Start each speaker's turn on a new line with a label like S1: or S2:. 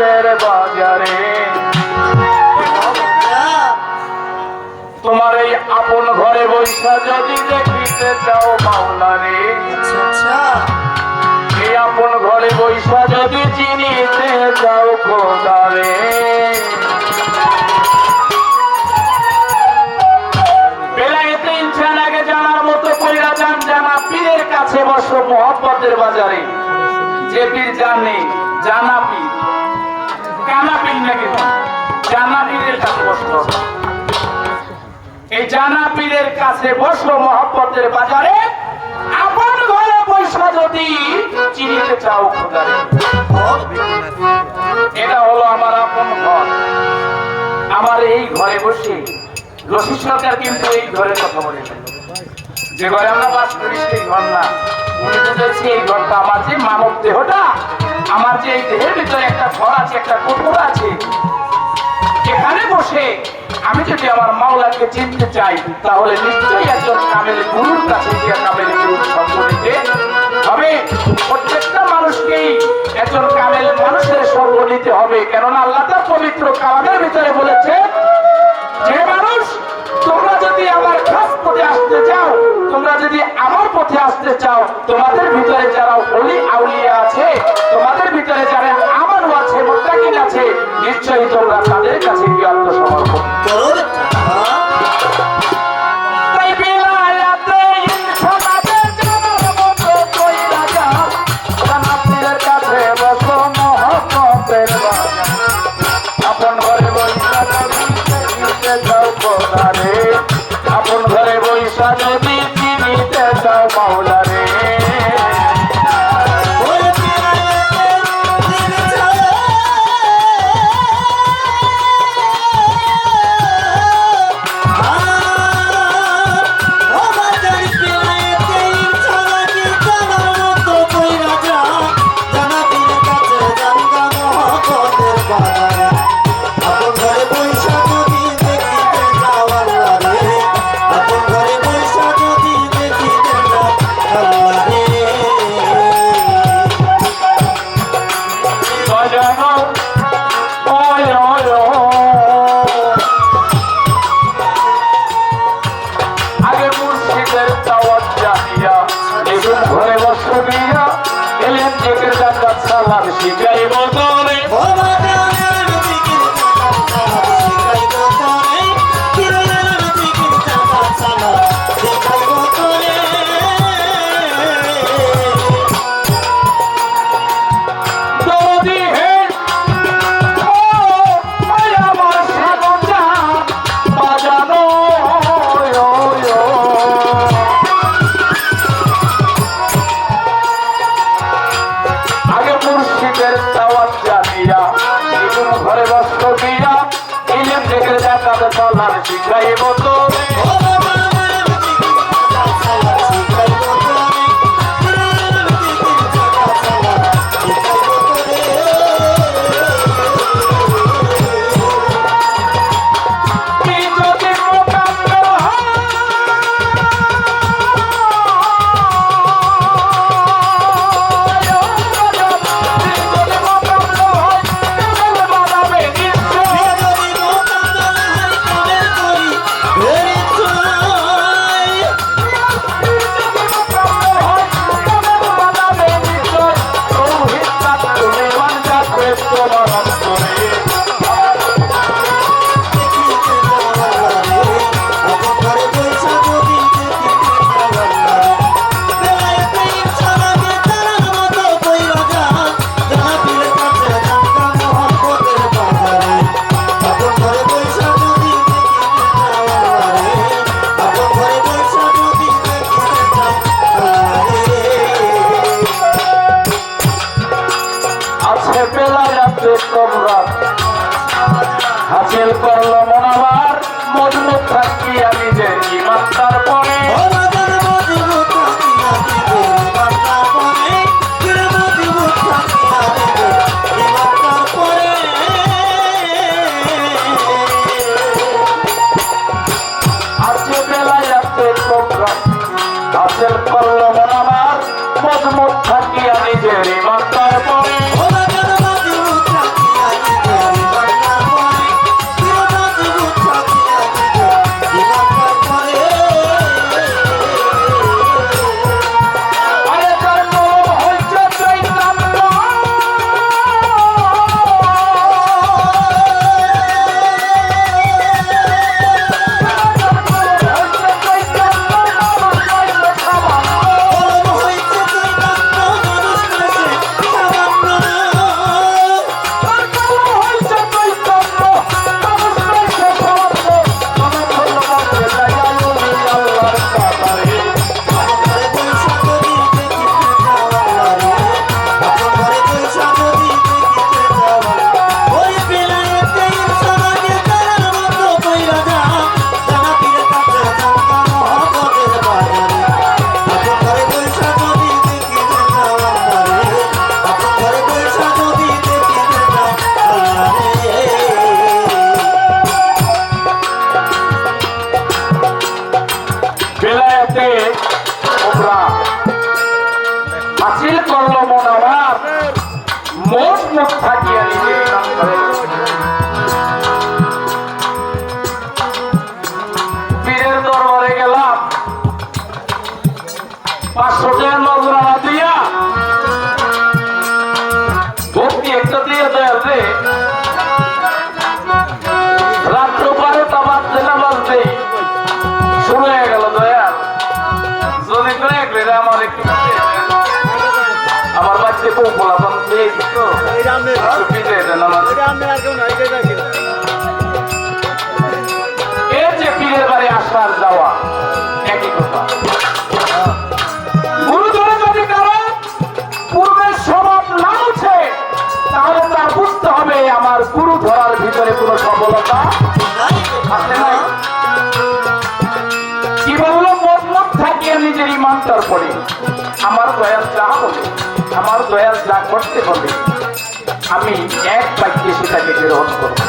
S1: মহব্বতের বাজারে। তোমার এই আপন ঘরে বৈশা যদি দেখিতে চাও
S2: আচ্ছা
S1: এই আপন ঘরে বৈশা যদি চিনিতে চাও পীরের কাছে বসো মহব্বতের বাজারে। যে পীর জানে, জানা পীর জানা পীরের কাছে বসল মহব্বতের বাজারে। আপন ঘরে বৈশা যদি চিনিতে চাও এটা হলো আমার আপন ঘর। আমার এই ঘরে বসে রশি সরকার কিন্তু এই ঘরের কথা বলে যে ঘরে আমরা বাস করি সেই ঘর না। এই ঘরটা আমার যে মানব দেহটা, আমার যে এই দেহের ভিতরে একটা ঘর আছে, একটা আমার চিনতে চাই, তাহলে নিশ্চয়ই একজন কামেল গুরুর কাছে গিয়ে কামেল গুরুর সঙ্গ নিতে হবে প্রত্যেকটা মানুষকেই একজন কামেল মানুষের সঙ্গ নিতে হবে। কেননা আল্লাহ তার পবিত্র কালামের ভিতরে বলেছে, যে মানুষ, তোমরা যদি আমার খাস পথে আসতে চাও, তোমরা যদি আমার পথে আসতে চাও, তোমাদের ভিতরে যারা অলি আউলিয়া আছে, তোমাদের ভিতরে যারা আমার আছে, মোত্তাকিন আছে, নিশ্চয়ই তোমরা তাদের কাছে শিখাইব হাসিল করল মনাবার মজবুত আমি যে ইমান তারপরে হবে আমার গুরু ভিতরে কোনো সফলতা ইমানটার আমার দয়াল যা বলে আমার দয়াল যা করতে বলে আমি এক বাক্যে সেটাকে গ্রহণ করব।